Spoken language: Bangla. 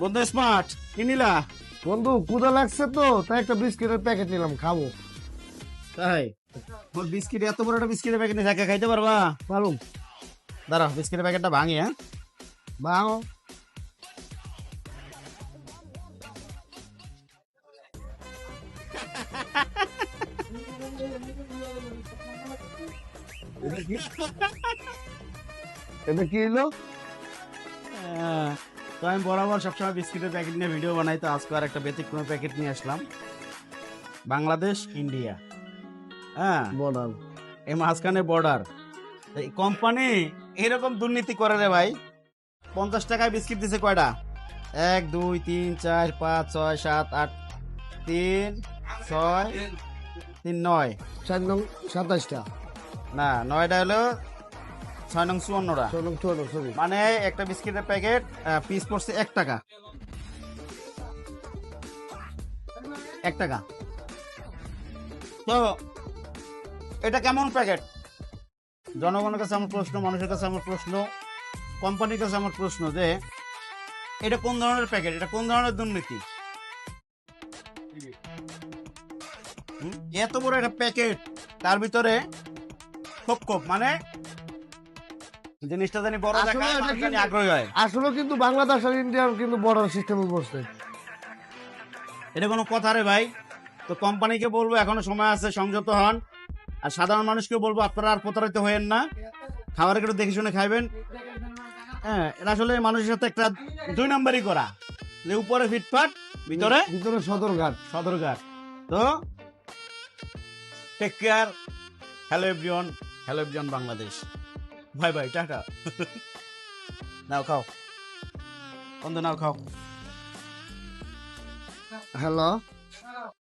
বন্ধু স্মার্ট কি নিলা? বন্ধু ক্ষুদা লাগছে তো তাই একটা বিস্কিটের প্যাকেট নিলাম খাব। তাই? ওর বিস্কিট এত বড় একটা বিস্কিটের প্যাকেট নিয়ে খাইতে পারবা? পারুম। দাঁড়া বিস্কিটের প্যাকেটটা ভাঙি হ্যাঁ? বাও এটা কি? হলো আহ, তো আমি বরাবর সবসময় বিস্কিটের প্যাকেট নিয়ে ভিডিও বানাই তো আজকে আর একটা ব্যতিক্রম প্যাকেট নিয়ে আসলাম। বাংলাদেশ ইন্ডিয়া। হ্যাঁ বর্ডার এই মাঝখানে বর্ডার এই কোম্পানি এরকম দুর্নীতি করে রে ভাই। পঞ্চাশ টাকায় বিস্কিট দিছে কয়টা? এক দুই তিন চার পাঁচ ছয় সাত আট তিন ছয় তিন নয়। চার নং সাতাশটা। না নয়টা হলো ছয় নং চুয়ান্নটা। মানে একটা বিস্কিটের প্যাকেট পিস পড়ছে এক টাকা। এক টাকা। তো এটা কেমন প্যাকেট? জনগণের কাছে আমার প্রশ্ন মানুষের কাছে আমার প্রশ্ন কোম্পানির কাছে আমার প্রশ্ন যে এটা কোন ধরনের প্যাকেট? এটা কোন ধরনের দুর্নীতি? এত বড় একটা প্যাকেট তার ভিতরে খোপ খোপ মানে জিনিসটা জানি বড় জানি আগ্রহী হয়। আসলে কিন্তু বাংলাদেশ আর ইন্ডিয়ার কিন্তু বর্ডার সিস্টেমে বসছে। এটা কোনো কথা রে ভাই। তো কোম্পানিকে বলব এখনও সময় আছে সংযত হন। আর সাধারণ মানুষকে বলব আপনারা আর প্রতারিত হয়েন না। খাবার একটু দেখে শুনে খাইবেন। হ্যাঁ এটা আসলে মানুষের সাথে একটা দুই নাম্বারই করা। যে উপরে ফিটফাট ভিতরে ভিতরে সদরঘাট সদরঘাট তো take care hello everyone hello everyone Bangladesh ভাই ভাই টাটা। নাও খাও। বন্ধু নাও খাও। হ্যালো।